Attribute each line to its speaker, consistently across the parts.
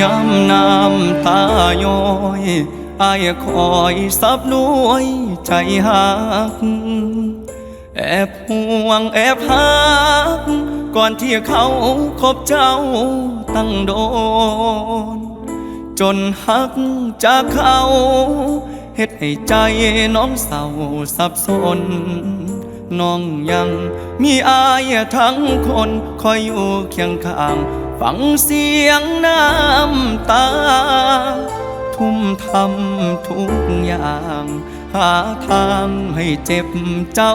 Speaker 1: ย้ำน้ำตาย้อยอายคอยซับนวยใจหัก แอบห่วงแอบหัก ก่อนที่เขาคบเจ้าตั้งโดน จนหักจากเขาเฮ็ดให้ใจน้องเศร้าสับสน น้องยังมีอายทั้งคนคอยอยู่เคียงข้าง ฟังเสียงน้ำตา ทุ่มทำทุกอย่าง หาทางให้เจ็บเจ้า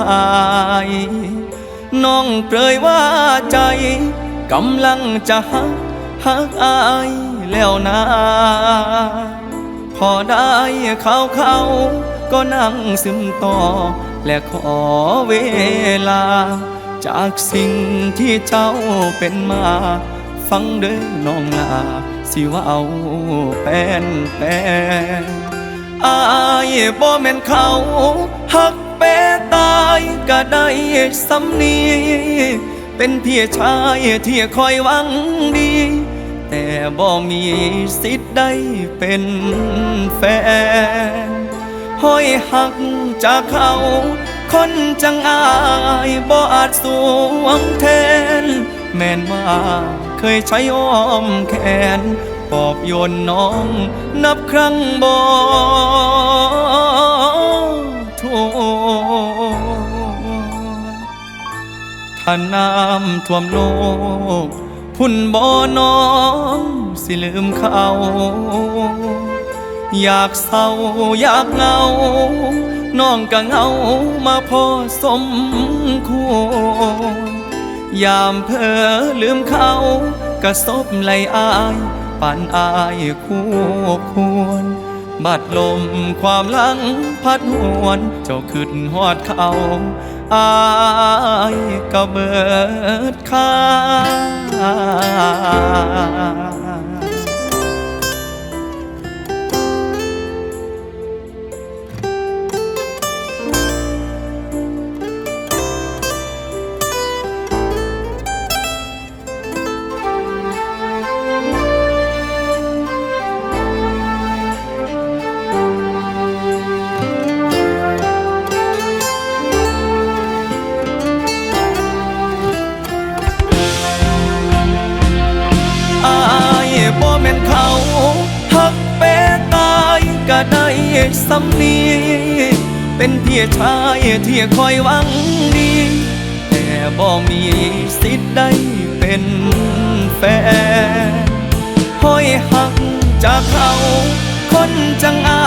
Speaker 1: หายน้องเปรยว่าใจกำลังจะหักหักอายแล้วนะ พอได้เขาเขาก็นั่งซึมต่อและขอเวลา จากสิ่งที่เจ้าเป็นมา ฟังเด้อน้องลาสิว่าเอาแป้นแป้นอายบ่แม่นเขาหักเปตายก็ได้สำนีเป็นเพียชายที่คอยหวังดี แต่บ่มีสิทธิ์ได้เป็นแฟนห้อยหักจากเขา คนจังอายบ่อาจสวมแทน แม่นว่าเคยใช้อ้อมแขน ปอบโยนน้องนับครั้งบ่ทวนถ้าน้ำท่วมโลก พุ่นบ่น้องสิลืมเขา อยากเศร้าอยากเหงา น้องก็เหงามาพอสมควรยามเพอลืมเขากระซบไหลอายปานอายคู่ควร บัดลมความหลังพัดหวนเจ้าขึ้นหอดเขาอายก็เบิดค่า สำนีเป็นเพียชายที่คอยหวังดี แต่บ่มีสิทธิ์ได้เป็นแฟนห้อยหักจากเขา คนจังอา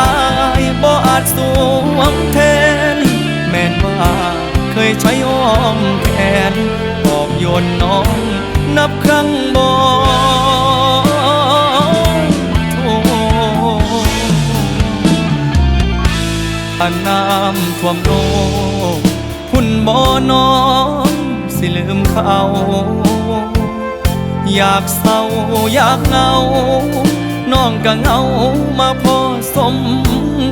Speaker 1: ยบ่อาจสวมแทน แม่นว่าเคยใช้อ้อมแขนปอบโยนน้อง นับครั้งบ่ำท่วมโลกพุ่นบ่น้องสิลืมเขา อยากเศร้าอยากเหงา น้องก็เหงามาพอสม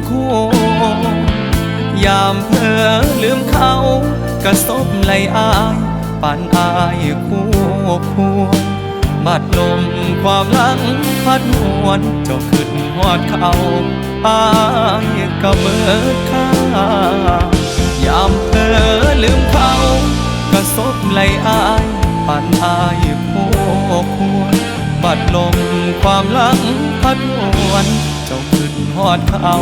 Speaker 1: ควรยามเพอลืมเขากระซบไหลอายปานอายคู่ควร บัดลมความหลังพัดหวนเจ้าขึ้นหอดเขาอายก็เบิดค่ายามเพอลืมเขากระซบไหลอายปานอายคู่ควรบัดลมความหลังพัดหวนเจ้าขึ้นหอดเขา